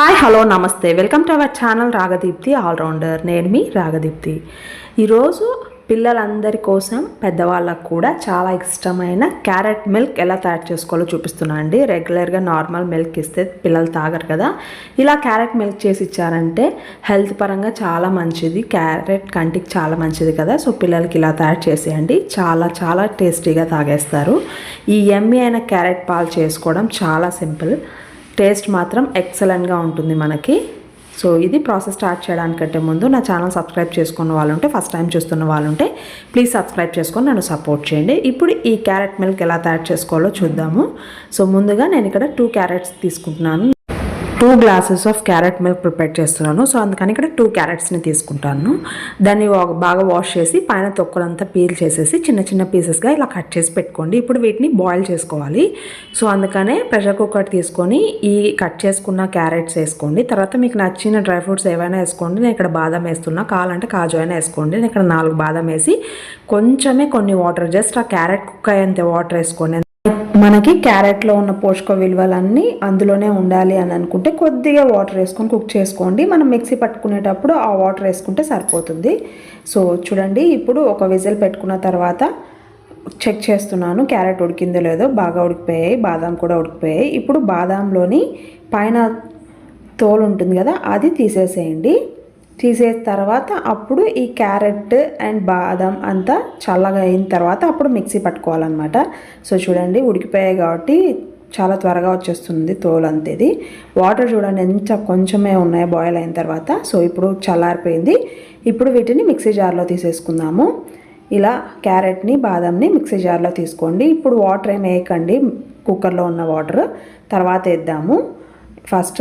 Hi hello నమస్తే. Welcome to our channel Ragadeepthi allrounder నేను మీ రాగదీప్తి ఈరోజు పిల్లలందరి కోసం పెద్దవాళ్ళకు కూడా చాలా ఇష్టమైన క్యారెట్ మిల్క్ ఎలా తయారు చేసుకోవాలో చూపిస్తున్నాను అండి. రెగ్యులర్గా నార్మల్ మిల్క్ ఇస్తే పిల్లలు తాగరు కదా. ఇలా క్యారెట్ మిల్క్ చేసి ఇచ్చారంటే హెల్త్ పరంగా చాలా మంచిది. క్యారెట్ కంటికి చాలా మంచిది కదా. సో పిల్లలకి ఇలా తయారు చేసేయండి. చాలా చాలా టేస్టీగా తాగేస్తారు. ఈ ఎమ్మి అయిన క్యారెట్ పాలు చేసుకోవడం చాలా సింపుల్. టేస్ట్ మాత్రం ఎక్సలెంట్గా ఉంటుంది మనకి. సో ఇది ప్రాసెస్ స్టార్ట్ చేయడానికంటే ముందు నా ఛానల్ సబ్స్క్రైబ్ చేసుకున్న వాళ్ళు ఉంటే ఫస్ట్ టైం చూస్తున్న వాళ్ళు ఉంటే ప్లీజ్ సబ్స్క్రైబ్ చేసుకొని నన్ను సపోర్ట్ చేయండి. ఇప్పుడు ఈ క్యారెట్ మిల్క్ ఎలా తయారు చేసుకోవాలో చూద్దాము. సో ముందుగా నేను ఇక్కడ టూ క్యారెట్స్ తీసుకుంటున్నాను. Two glasses of carrot milk prepare చేస్తున్నాను. సో అందుకని ఇక్కడ టూ క్యారెట్స్ని తీసుకుంటాను. దాన్ని బాగా వాష్ చేసి పైన తొక్కలంతా పీల్ చేసేసి చిన్న చిన్న పీసెస్గా ఇలా కట్ చేసి పెట్టుకోండి. ఇప్పుడు వీటిని బాయిల్ చేసుకోవాలి. సో అందుకనే ప్రెషర్ కుక్కర్ తీసుకొని ఈ కట్ చేసుకున్న క్యారెట్స్ వేసుకోండి. తర్వాత మీకు నచ్చిన డ్రై ఫ్రూట్స్ ఏవైనా వేసుకోండి. నేను ఇక్కడ బాదం వేస్తున్నా. కావాలంటే కాజు అయినా వేసుకోండి. నేను ఇక్కడ నాలుగు బాదం వేసి కొంచెమే కొన్ని వాటర్ జస్ట్ ఆ క్యారెట్ కుక్ అయ్యేంత వాటర్ వేసుకోండి. మనకి క్యారెట్లో ఉన్న పోషక విలువలన్నీ అందులోనే ఉండాలి అని అనుకుంటే కొద్దిగా వాటర్ వేసుకొని కుక్ చేసుకోండి. మనం మిక్సీ పట్టుకునేటప్పుడు ఆ వాటర్ వేసుకుంటే సరిపోతుంది. సో చూడండి ఇప్పుడు ఒక విజిల్ పెట్టుకున్న తర్వాత చెక్ చేస్తున్నాను క్యారెట్ ఉడికిందో లేదో బాగా ఉడికిపోయాయి బాదాం కూడా ఉడికిపోయాయి. ఇప్పుడు బాదాంలోని పైన తోలు ఉంటుంది కదా అది తీసేసేయండి. తీసేసిన తర్వాత అప్పుడు ఈ క్యారెట్ అండ్ బాదం అంతా చల్లగా అయిన తర్వాత అప్పుడు మిక్సీ పట్టుకోవాలన్నమాట. సో చూడండి ఉడికిపోయాయి కాబట్టి చాలా త్వరగా వచ్చేస్తుంది తోలు అంతేది. వాటర్ చూడండి ఎంత కొంచెమే ఉన్నాయి బాయిల్ అయిన తర్వాత. సో ఇప్పుడు చల్లారిపోయింది. ఇప్పుడు వీటిని మిక్సీ జార్లో తీసేసుకుందాము. ఇలా క్యారెట్ని బాదంని మిక్సీ జార్లో తీసుకోండి. ఇప్పుడు వాటర్ ఏం వేయకండి కుక్కర్లో ఉన్న వాటర్ తర్వాత వేద్దాము. ఫస్ట్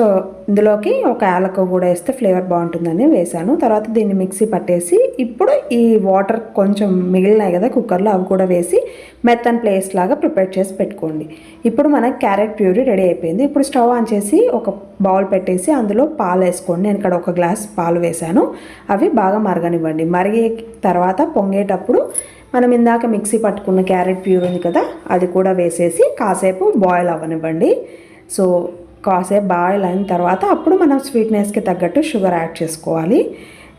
ఇందులోకి ఒక యాలకు కూడా వేస్తే ఫ్లేవర్ బాగుంటుందని వేసాను తర్వాత దీన్ని మిక్సీ పట్టేసి ఇప్పుడు ఈ వాటర్ కొంచెం మిగిలినాయి కదా కుక్కర్లో అవి కూడా వేసి మెత్తన్ ప్లేస్ లాగా ప్రిపేర్ చేసి పెట్టుకోండి. ఇప్పుడు మనకి క్యారెట్ ప్యూరీ రెడీ అయిపోయింది. ఇప్పుడు స్టవ్ ఆన్ చేసి ఒక బౌల్ పెట్టేసి అందులో పాలు వేసుకోండి. నేను ఇక్కడ ఒక గ్లాస్ పాలు వేసాను అవి బాగా మరగనివ్వండి. మరిగే తర్వాత పొంగేటప్పుడు మనం ఇందాక మిక్సీ పట్టుకున్న క్యారెట్ ప్యూర్ ఉంది కదా అది కూడా వేసేసి కాసేపు బాయిల్ అవ్వనివ్వండి. సో కాసేపు బాయిల్ అయిన తర్వాత అప్పుడు మనం స్వీట్నెస్కి తగ్గట్టు షుగర్ యాడ్ చేసుకోవాలి.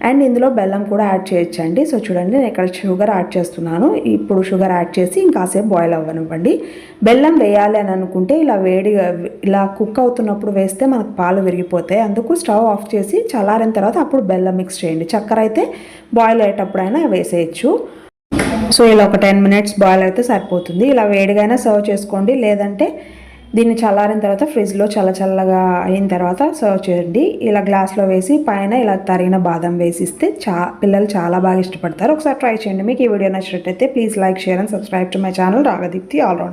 అండ్ ఇందులో బెల్లం కూడా యాడ్ చేయొచ్చండి. సో చూడండి నేను ఇక్కడ షుగర్ యాడ్ చేస్తున్నాను. ఇప్పుడు షుగర్ యాడ్ చేసి ఇంకాసేపు బాయిల్ అవ్వనివ్వండి. బెల్లం వేయాలి అని అనుకుంటే ఇలా వేడిగా ఇలా కుక్ అవుతున్నప్పుడు వేస్తే మనకు పాలు విరిగిపోతాయి. అందుకు స్టవ్ ఆఫ్ చేసి చల్లారిన తర్వాత అప్పుడు బెల్లం మిక్స్ చేయండి. చక్కెర అయితే బాయిల్ అయ్యేటప్పుడైనా వేసేయచ్చు. సో ఇలా ఒక టెన్ మినిట్స్ బాయిల్ అయితే సరిపోతుంది. ఇలా వేడిగానే సర్వ్ చేసుకోండి. లేదంటే దీన్ని చల్లారిన తర్వాత ఫ్రిడ్జ్లో చల్ల చల్లగా అయిన తర్వాత సర్వ్ చేయండి. ఇలా గ్లాస్లో వేసి పైన ఇలా తరిగిన బాదం వేసిస్తే చా పిల్లలు చాలా బాగా ఇష్టపడతారు. ఒకసారి ట్రై చేయండి. మీకు ఈ వీడియో నచ్చినట్టయితే please like share and subscribe to my channel. Ragadeepti all round